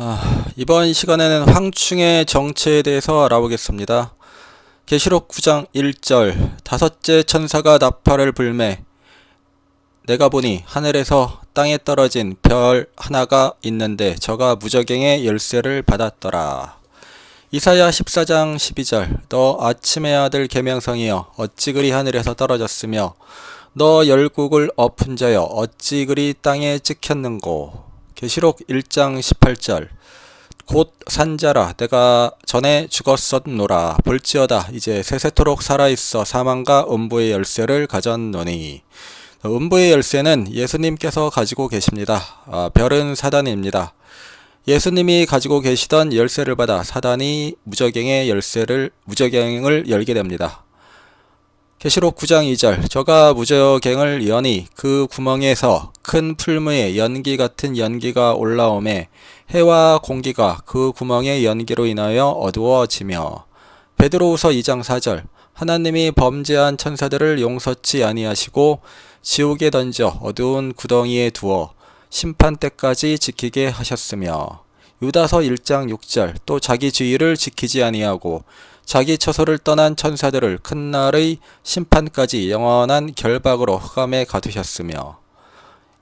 아, 이번 시간에는 황충의 정체에 대해서 알아보겠습니다. 계시록 9장 1절 다섯째 천사가 나팔을 불매 내가 보니 하늘에서 땅에 떨어진 별 하나가 있는데 저가 무저갱의 열쇠를 받았더라. 이사야 14장 12절 너 아침의 아들 계명성이여 어찌 그리 하늘에서 떨어졌으며 너 열국을 엎은 자여 어찌 그리 땅에 찍혔는고 계시록 1장 18절 곧 산자라 내가 전에 죽었었노라 볼지어다 이제 세세토록 살아있어 사망과 음부의 열쇠를 가졌노니 음부의 열쇠는 예수님께서 가지고 계십니다. 아, 별은 사단입니다. 예수님이 가지고 계시던 열쇠를 받아 사단이 무저갱의 열쇠를 무저갱을 열게 됩니다. 계시록 9장 2절 저가 무저갱을 여니 그 구멍에서 큰 풀무에 연기 같은 연기가 올라오매 해와 공기가 그 구멍의 연기로 인하여 어두워지며. 베드로후서 2장 4절 하나님이 범죄한 천사들을 용서치 아니하시고 지옥에 던져 어두운 구덩이에 두어 심판 때까지 지키게 하셨으며. 유다서 1장 6절 또 자기 주의를 지키지 아니하고 자기 처소를 떠난 천사들을 큰 날의 심판까지 영원한 결박으로 흑암에 가두셨으며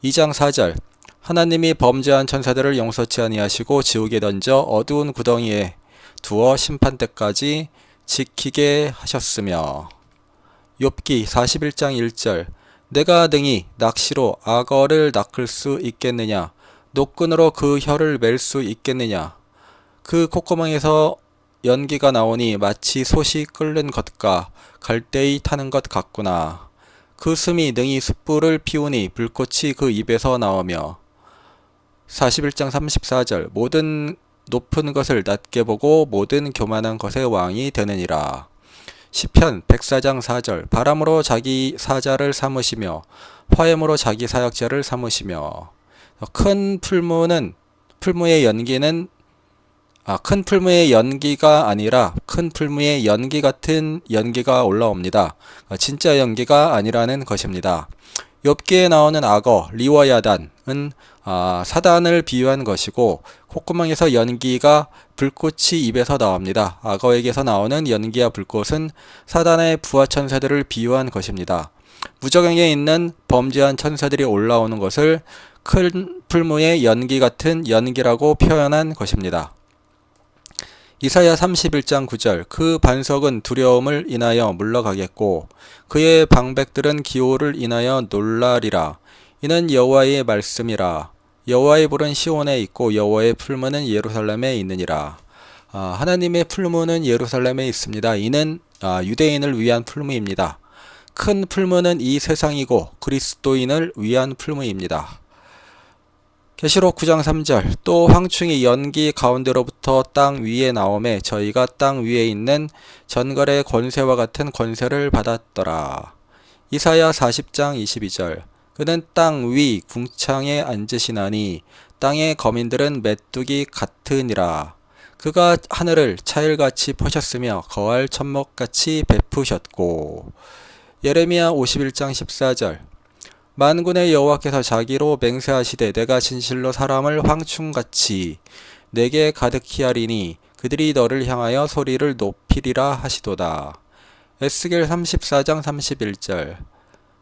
2장 4절 하나님이 범죄한 천사들을 용서치 아니하시고 지옥에 던져 어두운 구덩이에 두어 심판 때까지 지키게 하셨으며 욥기 41장 1절 내가 등이 낚시로 악어를 낚을 수 있겠느냐? 노끈으로 그 혀를 맬 수 있겠느냐? 그 콧구멍에서 연기가 나오니 마치 솥이 끓는 것과 갈대이 타는 것 같구나. 그 숨이 능히 숯불을 피우니 불꽃이 그 입에서 나오며 41장 34절 모든 높은 것을 낮게 보고 모든 교만한 것의 왕이 되느니라. 시편 104장 4절 바람으로 자기 사자를 삼으시며 화염으로 자기 사역자를 삼으시며 큰 풀무는 풀무의 연기는 아, 큰 풀무의 연기가 아니라 큰 풀무의 연기 같은 연기가 올라옵니다. 아, 진짜 연기가 아니라는 것입니다. 욥기에 나오는 악어 리워야단은 아, 사단을 비유한 것이고 콧구멍에서 연기가 불꽃이 입에서 나옵니다. 악어에게서 나오는 연기와 불꽃은 사단의 부하 천사들을 비유한 것입니다. 무적경에 있는 범죄한 천사들이 올라오는 것을 큰 풀무의 연기 같은 연기라고 표현한 것입니다. 이사야 31장 9절 그 반석은 두려움을 인하여 물러가겠고 그의 방백들은 기호를 인하여 놀라리라. 이는 여호와의 말씀이라. 여호와의 불은 시온에 있고 여호와의 풀무는 예루살렘에 있느니라. 아, 하나님의 풀무는 예루살렘에 있습니다. 이는 아, 유대인을 위한 풀무입니다. 큰 풀무는 이 세상이고 그리스도인을 위한 풀무입니다 계시록 9장 3절 또 황충이 연기 가운데로부터 땅 위에 나오매 저희가 땅 위에 있는 전갈의 권세와 같은 권세를 받았더라. 이사야 40장 22절 그는 땅 위 궁창에 앉으시나니 땅의 거민들은 메뚜기 같으니라. 그가 하늘을 차일같이 퍼셨으며 거할 천목같이 베푸셨고 예레미야 51장 14절 만군의 여호와께서 자기로 맹세하시되 내가 진실로 사람을 황충같이 내게 가득히 하리니 그들이 너를 향하여 소리를 높이리라 하시도다. 에스겔 34장 31절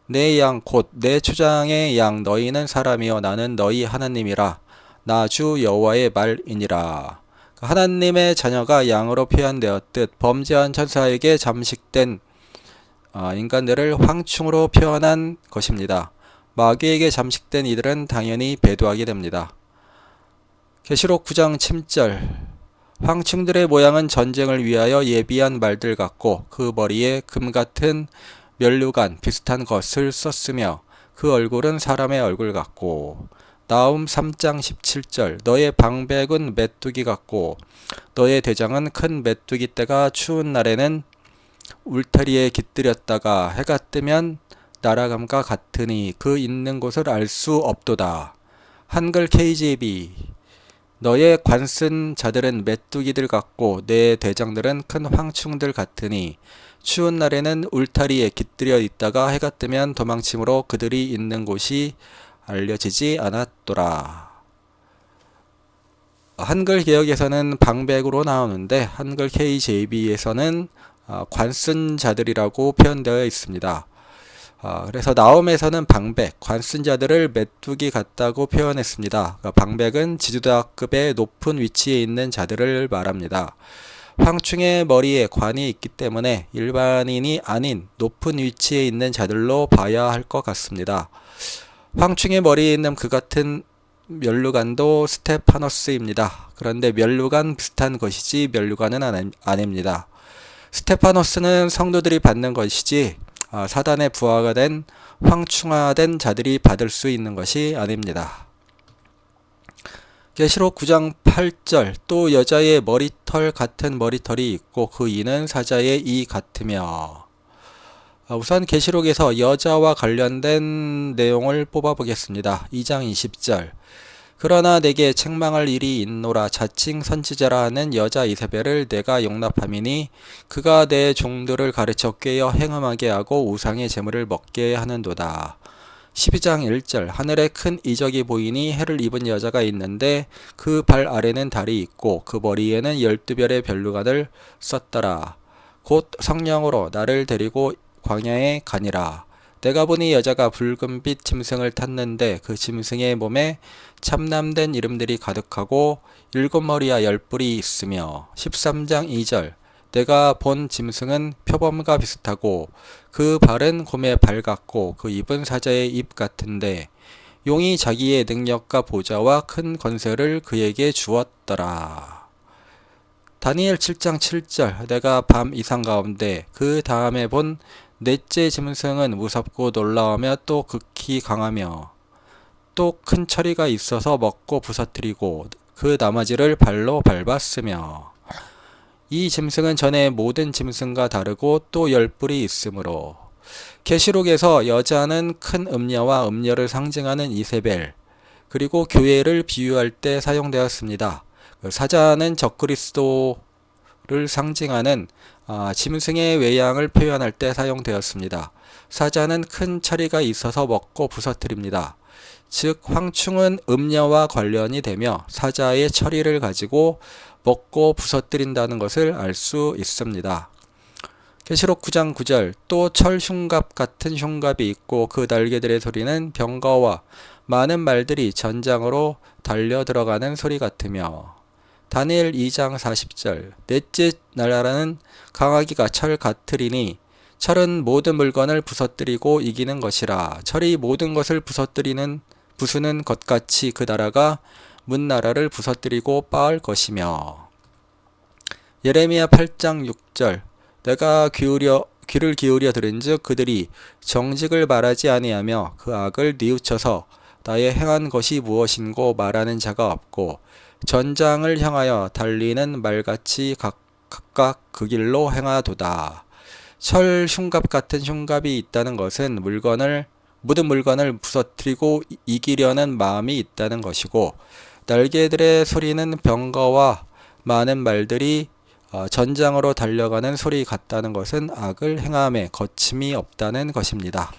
내 양 곧 내 초장의 양 너희는 사람이요 나는 너희 하나님이라 나 주 여호와의 말이니라. 하나님의 자녀가 양으로 표현되었듯 범죄한 천사에게 잠식된 아, 인간들을 황충으로 표현한 것입니다. 마귀에게 잠식된 이들은 당연히 배도하게 됩니다. 계시록 9장 7절 황충들의 모양은 전쟁을 위하여 예비한 말들 같고 그 머리에 금 같은 면류관 비슷한 것을 썼으며 그 얼굴은 사람의 얼굴 같고 나움 3장 17절 너의 방백은 메뚜기 같고 너의 대장은 큰 메뚜기 떼가 추운 날에는 울타리에 깃들였다가 해가 뜨면 날아감과 같으니 그 있는 곳을 알 수 없도다. 한글 KJB 너의 관쓴 자들은 메뚜기들 같고 내 대장들은 큰 황충들 같으니 추운 날에는 울타리에 깃들여 있다가 해가 뜨면 도망침으로 그들이 있는 곳이 알려지지 않았더라. 한글 개혁에서는 방백으로 나오는데 한글 KJB에서는 어, 관쓴 자들이라고 표현되어 있습니다. 어, 그래서 나옴에서는 방백, 관쓴 자들을 메뚜기 같다고 표현했습니다. 그러니까 방백은 지주다급의 높은 위치에 있는 자들을 말합니다. 황충의 머리에 관이 있기 때문에 일반인이 아닌 높은 위치에 있는 자들로 봐야 할 것 같습니다. 황충의 머리에 있는 그 같은 멸류관도 스테파노스입니다. 그런데 멸류관 비슷한 것이지 멸류관은 아닙니다. 스테파노스는 성도들이 받는 것이지 아, 사단의 부하가 된 황충화된 자들이 받을 수 있는 것이 아닙니다. 계시록 9장 8절 또 여자의 머리털 같은 머리털이 있고 그 이는 사자의 이 같으며 아, 우선 계시록에서 여자와 관련된 내용을 뽑아보겠습니다. 2장 20절 그러나 내게 책망할 일이 있노라 자칭 선지자라 하는 여자 이세벨을 내가 용납함이니 그가 내 종들을 가르쳐 꿰어 행음하게 하고 우상의 재물을 먹게 하는도다. 12장 1절 하늘에 큰 이적이 보이니 해를 입은 여자가 있는데 그 발 아래는 달이 있고 그 머리에는 열두 별의 별루관을 썼더라. 곧 성령으로 나를 데리고 광야에 가니라. 내가 보니 여자가 붉은빛 짐승을 탔는데 그 짐승의 몸에 참남된 이름들이 가득하고 일곱 머리와 열 뿔이 있으며 13장 2절 내가 본 짐승은 표범과 비슷하고 그 발은 곰의 발 같고 그 입은 사자의 입 같은데 용이 자기의 능력과 보좌와 큰 권세를 그에게 주었더라. 다니엘 7장 7절 내가 밤 이상 가운데 그 다음에 본 넷째 짐승은 무섭고 놀라우며 또 극히 강하며 또 큰 처리가 있어서 먹고 부서뜨리고 그 나머지를 발로 밟았으며 이 짐승은 전에 모든 짐승과 다르고 또 열뿔이 있으므로 계시록에서 여자는 큰 음녀와 음녀를 상징하는 이세벨 그리고 교회를 비유할 때 사용되었습니다. 그 사자는 적그리스도를 상징하는 아, 짐승의 외양을 표현할 때 사용되었습니다. 사자는 큰 처리가 있어서 먹고 부서뜨립니다. 즉 황충은 음녀와 관련이 되며 사자의 처리를 가지고 먹고 부서뜨린다는 것을 알 수 있습니다. 계시록 9장 9절 또 철흉갑 같은 흉갑이 있고 그 날개들의 소리는 병거와 많은 말들이 전장으로 달려 들어가는 소리 같으며 다니엘 2장 40절 넷째 나라는 강하기가 철 같으리니 철은 모든 물건을 부서뜨리고 이기는 것이라. 철이 모든 것을 부서뜨리는 부수는 것 같이 그 나라가 문 나라를 부서뜨리고 빻을 것이며. 예레미야 8장 6절 내가 기울여 귀를 기울여 들은즉 그들이 정직을 말하지 아니하며 그 악을 뉘우쳐서 나의 행한 것이 무엇인고 말하는 자가 없고 전장을 향하여 달리는 말같이 각, 각각 그 길로 행하도다. 철 흉갑 같은 흉갑이 있다는 것은 물건을 모든 물건을 부서뜨리고 이- 이기려는 마음이 있다는 것이고 날개들의 소리는 병거와 많은 말들이 어, 전장으로 달려가는 소리 같다는 것은 악을 행함에 거침이 없다는 것입니다.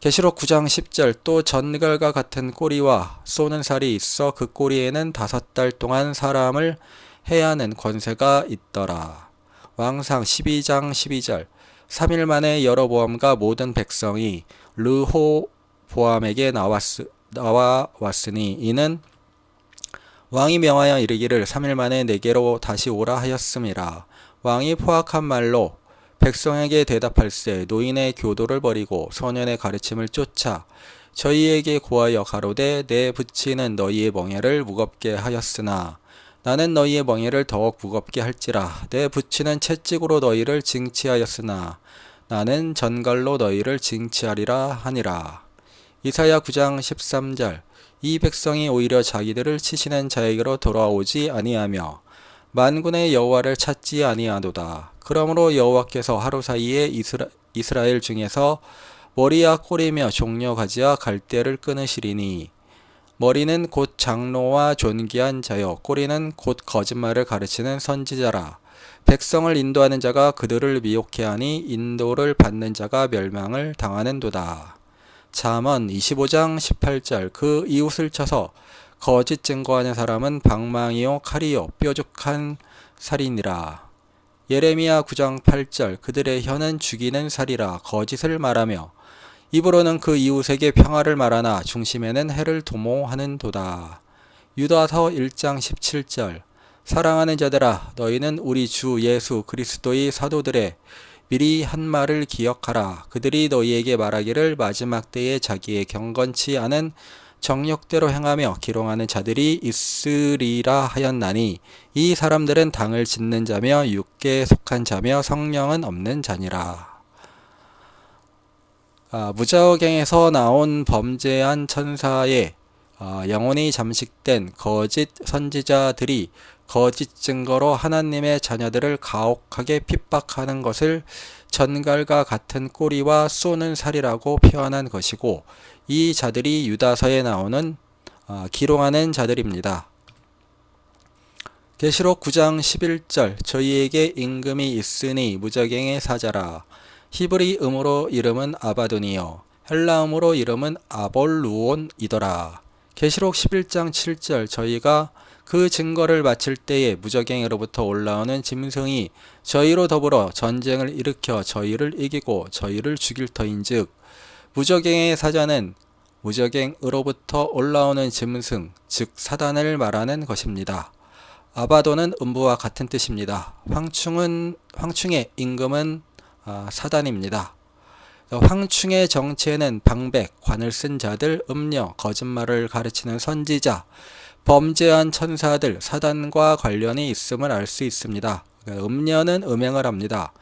계시록 9장 10절 또 전갈과 같은 꼬리와 쏘는 살이 있어 그 꼬리에는 다섯 달 동안 사람을 해야 하는 권세가 있더라. 왕상 12장 12절 3일 만에 여러보암과 모든 백성이 르호보암에게 나왔으, 나와 왔으니 이는 왕이 명하여 이르기를 3일 만에 내게로 다시 오라 하였음이라. 왕이 포악한 말로 백성에게 대답할세 노인의 교도를 버리고 소년의 가르침을 쫓아 저희에게 고하여 가로되 내 부치는 너희의 멍에를 무겁게 하였으나 나는 너희의 멍에를 더욱 무겁게 할지라. 내 부치는 채찍으로 너희를 징치하였으나 나는 전갈로 너희를 징치하리라 하니라. 이사야 9장 13절. 이 백성이 오히려 자기들을 치시는 자에게로 돌아오지 아니하며 만군의 여호와를 찾지 아니하도다. 그러므로 여호와께서 하루 사이에 이스라, 이스라엘 중에서 머리와 꼬리며 종려 가지와 갈대를 끊으시리니 머리는 곧 장로와 존귀한 자요 꼬리는 곧 거짓말을 가르치는 선지자라. 백성을 인도하는 자가 그들을 미혹해 하니 인도를 받는 자가 멸망을 당하는도다. 잠언 25장 18절 그 이웃을 쳐서 거짓 증거하는 사람은 방망이요 칼이요 뾰족한 살이니라. 예레미야 9장 8절 그들의 혀는 죽이는 살이라 거짓을 말하며 입으로는 그 이웃에게 평화를 말하나 중심에는 해를 도모하는 도다. 유다서 1장 17절 사랑하는 자들아 너희는 우리 주 예수 그리스도의 사도들의 미리 한 말을 기억하라. 그들이 너희에게 말하기를 마지막 때에 자기의 경건치 않은 정욕대로 행하며 기롱하는 자들이 있으리라 하였나니 이 사람들은 당을 짓는 자며 육계에 속한 자며 성령은 없는 자니라. 아, 무저갱에서 나온 범죄한 천사의 아, 영혼이 잠식된 거짓 선지자들이 거짓 증거로 하나님의 자녀들을 가혹하게 핍박하는 것을 전갈과 같은 꼬리와 쏘는 살이라고 표현한 것이고 이 자들이 유다서에 나오는 아, 기롱하는 자들입니다. 계시록 9장 11절 저희에게 임금이 있으니 무저갱의 사자라 히브리 음으로 이름은 아바돈이요 헬라음으로 이름은 아볼루온이더라. 계시록 11장 7절 저희가 그 증거를 마칠 때에 무저갱으로부터 올라오는 짐승이 저희로 더불어 전쟁을 일으켜 저희를 이기고 저희를 죽일 터인즉 무저갱의 사자는 무저갱으로부터 올라오는 짐승 즉 사단을 말하는 것입니다. 아바도는 음부와 같은 뜻입니다. 황충은 황충의 임금은 아, 사단입니다. 황충의 정체는 방백, 관을 쓴 자들, 음녀, 거짓말을 가르치는 선지자, 범죄한 천사들, 사단과 관련이 있음을 알 수 있습니다. 음녀는 음행을 합니다.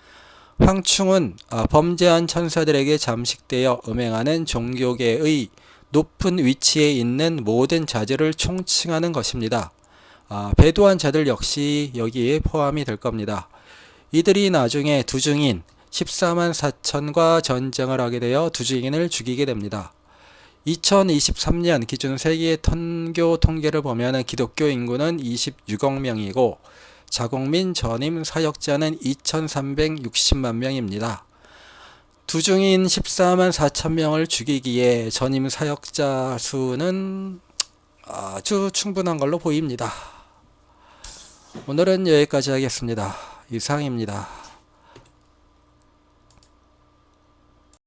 황충은 아, 범죄한 천사들에게 잠식되어 음행하는 종교계의 높은 위치에 있는 모든 자들을 총칭하는 것입니다. 아, 배도한 자들 역시 여기에 포함이 될 겁니다. 이들이 나중에 두 증인 14만 4천과 전쟁을 하게 되어 두 증인을 죽이게 됩니다. 2023년 기준 세계 선교 통계를 보면 기독교 인구는 26억 명이고 자국민 전임 사역자는 2,360만 명입니다. 두 중인 14만 4천 명을 죽이기에 전임 사역자 수는 아주 충분한 걸로 보입니다. 오늘은 여기까지 하겠습니다. 이상입니다.